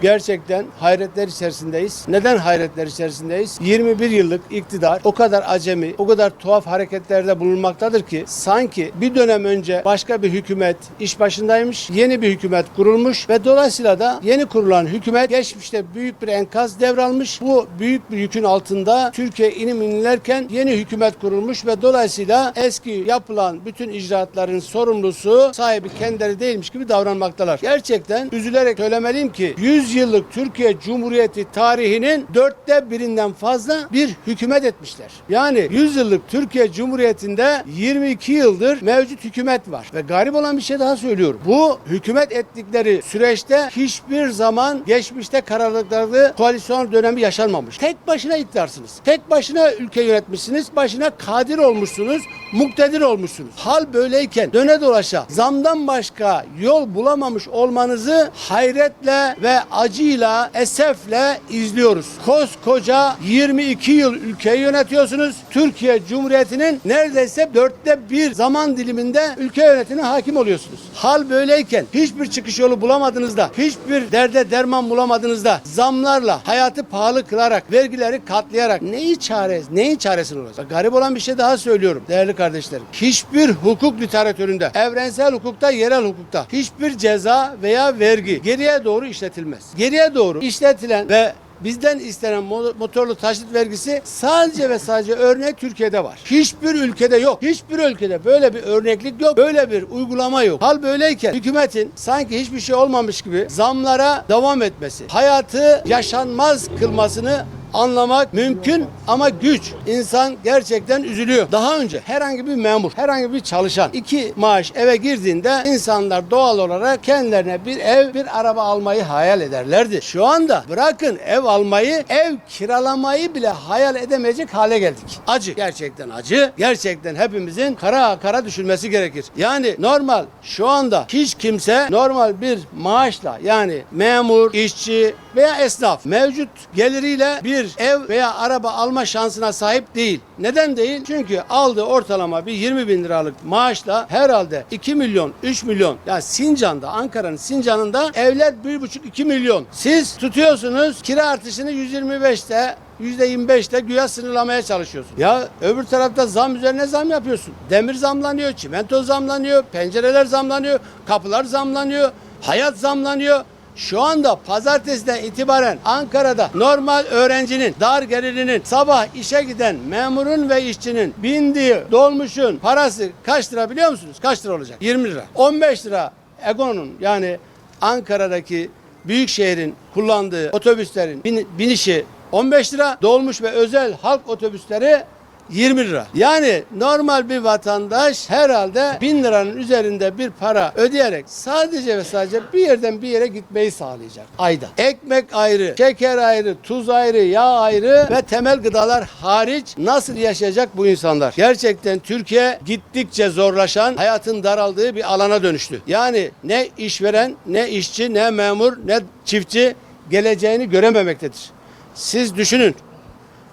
Gerçekten hayretler içerisindeyiz. Neden hayretler içerisindeyiz? 21 yıllık iktidar o kadar acemi, o kadar tuhaf hareketlerde bulunmaktadır ki sanki bir dönem önce başka bir hükümet iş başındaymış, yeni bir hükümet kurulmuş ve dolayısıyla da yeni kurulan hükümet geçmişte büyük bir enkaz devralmış. Bu büyük bir yükün altında Türkiye inim inlerken yeni hükümet kurulmuş ve dolayısıyla eski yapılan bütün icraatların sorumlusu sahibi kendileri değilmiş gibi davranmaktalar. Gerçekten üzülerek söylemeliyim ki 100 yıllık Türkiye Cumhuriyeti tarihinin dörtte birinden fazla bir hükümet etmişler. Yani 100 yıllık Türkiye Cumhuriyeti'nde 22 yıldır mevcut hükümet var. Ve garip olan bir şey daha söylüyorum. Bu hükümet ettikleri süreçte hiçbir zaman geçmişte kararlılıkları koalisyon dönemi yaşanmamış. Tek başına iktidarsınız. Tek başına ülke yönetmişsiniz. Başına kadir olmuşsunuz. Muktedir olmuşsunuz. Hal böyleyken döne dolaşa zamdan başka yol bulamamış olmanızı hayretle ve acıyla, esefle izliyoruz. Koskoca 22 yıl ülkeyi yönetiyorsunuz. Türkiye Cumhuriyeti'nin neredeyse dörtte bir zaman diliminde ülke yönetimine hakim oluyorsunuz. Hal böyleyken hiçbir çıkış yolu bulamadığınızda, hiçbir derde derman bulamadığınızda zamlarla hayatı pahalı kılarak, vergileri katlayarak neyi çare, neyin çaresini olacak? Garip olan bir şey daha söylüyorum değerli kardeşlerim. Hiçbir hukuk literatüründe, evrensel hukukta, yerel hukukta hiçbir ceza veya vergi geriye doğru işletilmez. Geriye doğru işletilen ve Bizden istenen mo- motorlu taşıt vergisi sadece ve sadece örnek Türkiye'de var. Hiçbir ülkede yok. Hiçbir ülkede böyle bir örneklik yok. Böyle bir uygulama yok. Hal böyleyken hükümetin sanki hiçbir şey olmamış gibi zamlara devam etmesi, hayatı yaşanmaz kılmasını anlamak mümkün ama güç. İnsan gerçekten üzülüyor. Daha önce herhangi bir memur, herhangi bir çalışan iki maaş eve girdiğinde insanlar doğal olarak kendilerine bir ev, bir araba almayı hayal ederlerdi. Şu anda bırakın ev almayı, ev kiralamayı bile hayal edemeyecek hale geldik. Acı. Gerçekten acı. Gerçekten hepimizin kara kara düşünmesi gerekir. Yani normal şu anda hiç kimse normal bir maaşla yani memur, işçi veya esnaf mevcut geliriyle bir ev veya araba alma şansına sahip değil. Neden değil? Çünkü aldığı ortalama bir 20 bin liralık maaşla herhalde 2 milyon, 3 milyon yani Sincan'da, Ankara'nın Sincan'ında evler 1,5-2 milyon. Siz tutuyorsunuz kira artışını 125'te %25'te güya sınırlamaya çalışıyorsun. Ya öbür tarafta zam üzerine zam yapıyorsun. Demir zamlanıyor, çimento zamlanıyor, pencereler zamlanıyor, kapılar zamlanıyor, hayat zamlanıyor. Şu anda pazartesiden itibaren Ankara'da normal öğrencinin, dar gelirinin, sabah işe giden memurun ve işçinin bindiği dolmuşun parası kaç lira biliyor musunuz? Kaç lira olacak? 20 lira. 15 lira Egon'un yani Ankara'daki büyük şehrin kullandığı otobüslerin bin- binişi 15 lira, dolmuş ve özel halk otobüsleri 20 lira. Yani normal bir vatandaş herhalde 1000 liranın üzerinde bir para ödeyerek sadece ve sadece bir yerden bir yere gitmeyi sağlayacak ayda. Ekmek ayrı, şeker ayrı, tuz ayrı, yağ ayrı ve temel gıdalar hariç nasıl yaşayacak bu insanlar? Gerçekten Türkiye gittikçe zorlaşan, hayatın daraldığı bir alana dönüştü. Yani ne işveren, ne işçi, ne memur, ne çiftçi geleceğini görememektedir. Siz düşünün.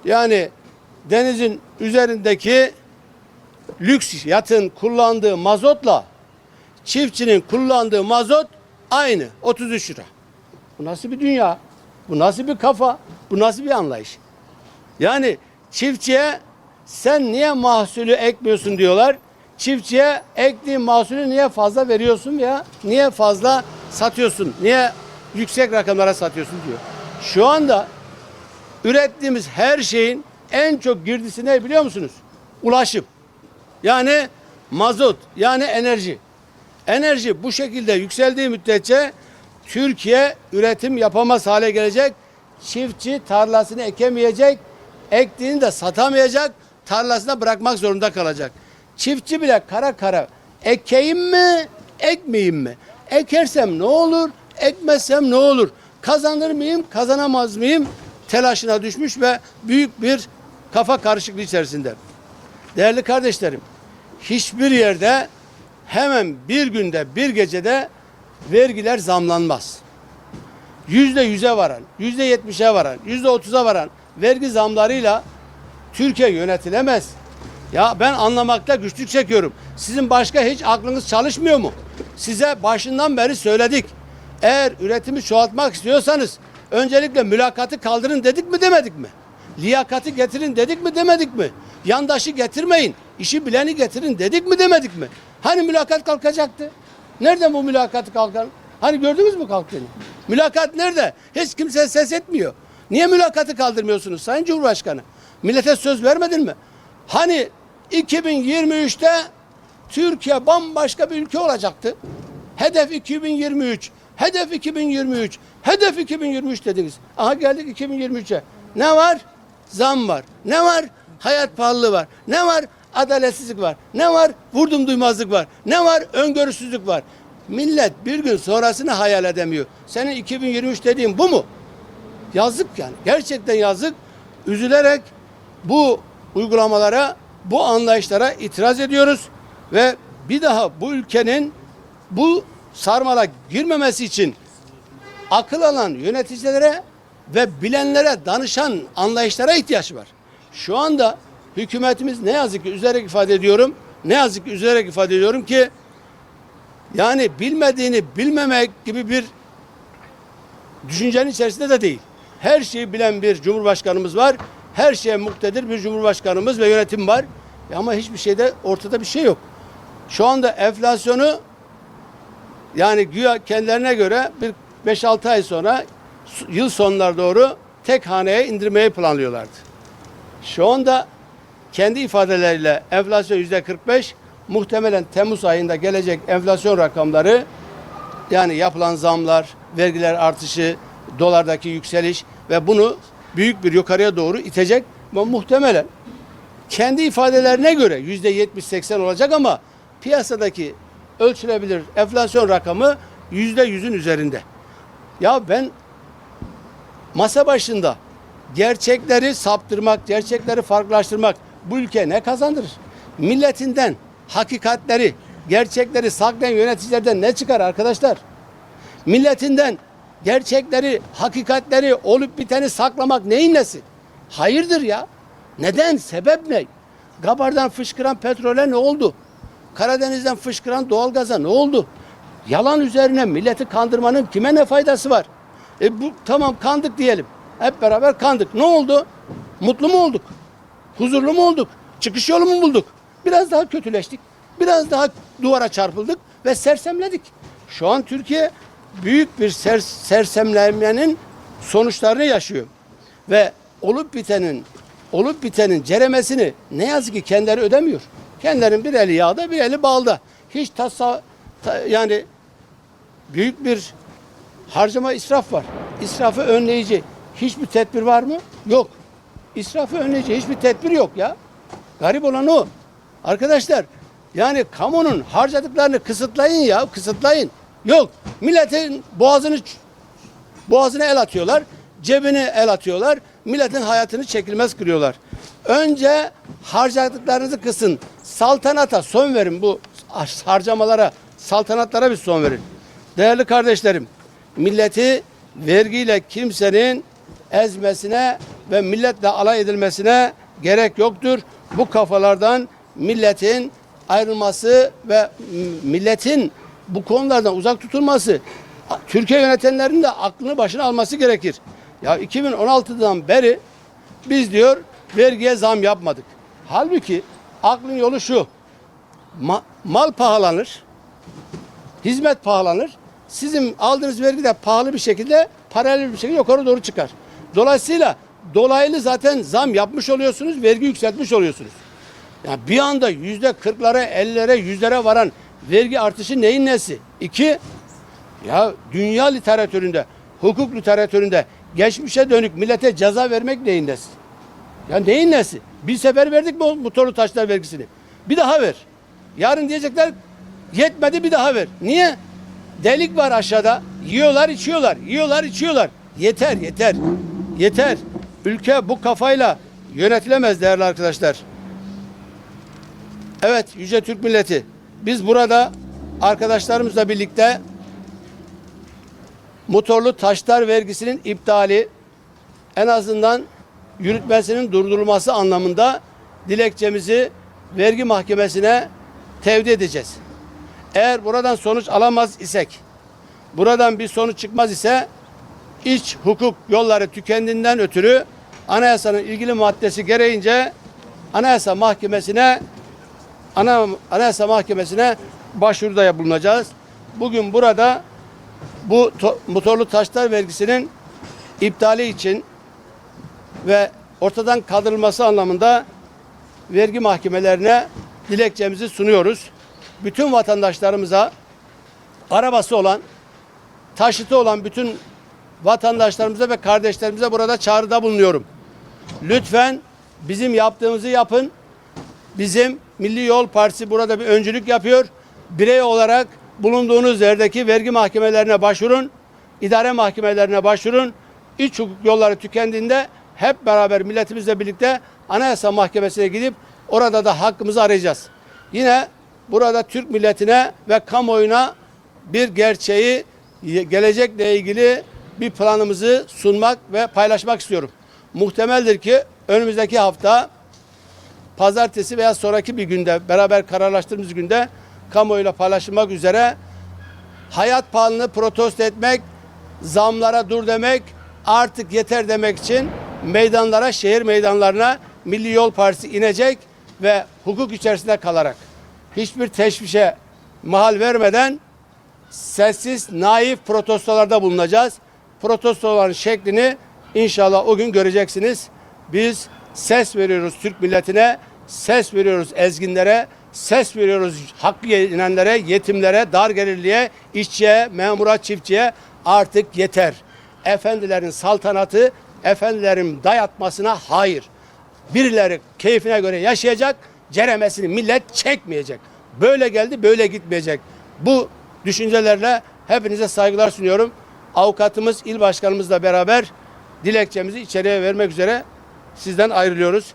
Yani denizin üzerindeki lüks yatın kullandığı mazotla çiftçinin kullandığı mazot aynı 33 lira. Bu nasıl bir dünya? Bu nasıl bir kafa? Bu nasıl bir anlayış? Yani çiftçiye sen niye mahsulü ekmiyorsun diyorlar. Çiftçiye ektiğin mahsulü niye fazla veriyorsun veya niye fazla satıyorsun? Niye yüksek rakamlara satıyorsun diyor. Şu anda ürettiğimiz her şeyin en çok girdisi ne biliyor musunuz? Ulaşım. Yani mazot, yani enerji. Enerji bu şekilde yükseldiği müddetçe Türkiye üretim yapamaz hale gelecek. Çiftçi tarlasını ekemeyecek, ektiğini de satamayacak, tarlasına bırakmak zorunda kalacak. Çiftçi bile kara kara ekeyim mi, ekmeyeyim mi? Ekersem ne olur, ekmezsem ne olur? Kazanır mıyım, kazanamaz mıyım? Telaşına düşmüş ve büyük bir kafa karışıklığı içerisinde. Değerli kardeşlerim, hiçbir yerde hemen bir günde, bir gecede vergiler zamlanmaz. Yüzde yüze varan, yüzde yetmişe varan, yüzde otuza varan vergi zamlarıyla Türkiye yönetilemez. Ya ben anlamakta güçlük çekiyorum. Sizin başka hiç aklınız çalışmıyor mu? Size başından beri söyledik. Eğer üretimi çoğaltmak istiyorsanız öncelikle mülakatı kaldırın dedik mi demedik mi? Liyakati getirin dedik mi demedik mi? Yandaşı getirmeyin, işi bileni getirin dedik mi demedik mi? Hani mülakat kalkacaktı? Nerede bu mülakatı kalkan? Hani gördünüz mü kalktığını? Mülakat nerede? Hiç kimse ses etmiyor. Niye mülakatı kaldırmıyorsunuz Sayın Cumhurbaşkanı? Millete söz vermedin mi? Hani 2023'te Türkiye bambaşka bir ülke olacaktı. Hedef 2023. Hedef 2023. Hedef 2023 dediniz. Aha geldik 2023'e. Ne var? Zam var. Ne var? Hayat pahalılığı var. Ne var? Adaletsizlik var. Ne var? Vurdum duymazlık var. Ne var? Öngörüsüzlük var. Millet bir gün sonrasını hayal edemiyor. Senin 2023 dediğin bu mu? Yazık yani. Gerçekten yazık. Üzülerek bu uygulamalara, bu anlayışlara itiraz ediyoruz ve bir daha bu ülkenin bu sarmala girmemesi için akıl alan yöneticilere ve bilenlere danışan anlayışlara ihtiyaç var. Şu anda hükümetimiz ne yazık ki üzerek ifade ediyorum, ne yazık ki üzerek ifade ediyorum ki yani bilmediğini bilmemek gibi bir düşüncenin içerisinde de değil. Her şeyi bilen bir cumhurbaşkanımız var. Her şeye muktedir bir cumhurbaşkanımız ve yönetim var. E Ama hiçbir şeyde ortada bir şey yok. Şu anda enflasyonu yani güya kendilerine göre bir 5-6 ay sonra yıl sonlar doğru tek haneye indirmeyi planlıyorlardı. Şu anda kendi ifadeleriyle enflasyon yüzde 45 muhtemelen Temmuz ayında gelecek enflasyon rakamları yani yapılan zamlar, vergiler artışı, dolardaki yükseliş ve bunu büyük bir yukarıya doğru itecek ve muhtemelen kendi ifadelerine göre yüzde 70-80 olacak ama piyasadaki ölçülebilir enflasyon rakamı yüzde yüzün üzerinde. Ya ben masa başında gerçekleri saptırmak, gerçekleri farklılaştırmak bu ülke ne kazandırır? Milletinden hakikatleri, gerçekleri saklayan yöneticilerden ne çıkar arkadaşlar? Milletinden gerçekleri, hakikatleri, olup biteni saklamak neyin nesi? Hayırdır ya? Neden? Sebep ne? Gabar'dan fışkıran petrole ne oldu? Karadeniz'den fışkıran doğalgaza ne oldu? Yalan üzerine milleti kandırmanın kime ne faydası var? E bu tamam kandık diyelim. Hep beraber kandık. Ne oldu? Mutlu mu olduk? Huzurlu mu olduk? Çıkış yolu mu bulduk? Biraz daha kötüleştik. Biraz daha duvara çarpıldık ve sersemledik. Şu an Türkiye büyük bir ser, sersemlenmenin sonuçlarını yaşıyor. Ve olup bitenin olup bitenin ceremesini ne yazık ki kendileri ödemiyor. Kendilerinin bir eli yağda bir eli balda. Hiç tasa ta- yani büyük bir harcama israf var. İsrafı önleyici hiçbir tedbir var mı? Yok. İsrafı önleyici hiçbir tedbir yok ya. Garip olan o. Arkadaşlar yani kamunun harcadıklarını kısıtlayın ya kısıtlayın. Yok. Milletin boğazını boğazına el atıyorlar. Cebine el atıyorlar. Milletin hayatını çekilmez kırıyorlar. Önce harcadıklarınızı kısın. Saltanata son verin bu harcamalara, saltanatlara bir son verin. Değerli kardeşlerim, milleti vergiyle kimsenin ezmesine ve milletle alay edilmesine gerek yoktur. Bu kafalardan milletin ayrılması ve milletin bu konulardan uzak tutulması Türkiye yönetenlerin de aklını başına alması gerekir. Ya 2016'dan beri biz diyor vergiye zam yapmadık. Halbuki aklın yolu şu. Ma- mal pahalanır. Hizmet pahalanır. Sizin aldığınız vergi de pahalı bir şekilde paralel bir şekilde yukarı doğru çıkar. Dolayısıyla dolaylı zaten zam yapmış oluyorsunuz, vergi yükseltmiş oluyorsunuz. Yani bir anda yüzde kırklara, ellere, yüzlere varan vergi artışı neyin nesi? İki, ya dünya literatüründe, hukuk literatüründe geçmişe dönük millete ceza vermek neyin nesi? Ya neyin nesi? Bir sefer verdik mi motorlu taşlar vergisini? Bir daha ver. Yarın diyecekler yetmedi bir daha ver. Niye? Delik var aşağıda. Yiyorlar içiyorlar. Yiyorlar içiyorlar. Yeter yeter. Yeter. Ülke bu kafayla yönetilemez değerli arkadaşlar. Evet Yüce Türk Milleti. Biz burada arkadaşlarımızla birlikte motorlu taşlar vergisinin iptali en azından yürütmesinin durdurulması anlamında dilekçemizi vergi mahkemesine tevdi edeceğiz. Eğer buradan sonuç alamaz isek buradan bir sonuç çıkmaz ise iç hukuk yolları tükendiğinden ötürü anayasanın ilgili maddesi gereğince anayasa mahkemesine ana, anayasa mahkemesine başvuruda bulunacağız. Bugün burada bu to- motorlu taşlar vergisinin iptali için ve ortadan kaldırılması anlamında vergi mahkemelerine dilekçemizi sunuyoruz. Bütün vatandaşlarımıza arabası olan, taşıtı olan bütün vatandaşlarımıza ve kardeşlerimize burada çağrıda bulunuyorum. Lütfen bizim yaptığımızı yapın. Bizim Milli Yol Partisi burada bir öncülük yapıyor. Birey olarak bulunduğunuz yerdeki vergi mahkemelerine başvurun. idare mahkemelerine başvurun. İç hukuk yolları tükendiğinde hep beraber milletimizle birlikte Anayasa Mahkemesi'ne gidip orada da hakkımızı arayacağız. Yine burada Türk milletine ve kamuoyuna bir gerçeği gelecekle ilgili bir planımızı sunmak ve paylaşmak istiyorum. Muhtemeldir ki önümüzdeki hafta pazartesi veya sonraki bir günde beraber kararlaştırdığımız günde kamuoyuyla paylaşılmak üzere hayat pahalılığını protesto etmek, zamlara dur demek, artık yeter demek için meydanlara, şehir meydanlarına Milli Yol Partisi inecek ve hukuk içerisinde kalarak hiçbir teşvişe mahal vermeden sessiz, naif protestolarda bulunacağız. Protestoların şeklini inşallah o gün göreceksiniz. Biz ses veriyoruz Türk milletine, ses veriyoruz ezginlere, ses veriyoruz hakkı yenenlere, yetimlere, dar gelirliye, işçiye, memura, çiftçiye artık yeter. Efendilerin saltanatı, efendilerin dayatmasına hayır. Birileri keyfine göre yaşayacak, ceremesini millet çekmeyecek. Böyle geldi, böyle gitmeyecek. Bu düşüncelerle hepinize saygılar sunuyorum. Avukatımız, il başkanımızla beraber dilekçemizi içeriye vermek üzere sizden ayrılıyoruz.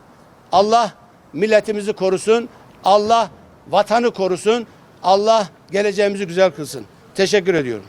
Allah milletimizi korusun. Allah vatanı korusun. Allah geleceğimizi güzel kılsın. Teşekkür ediyorum.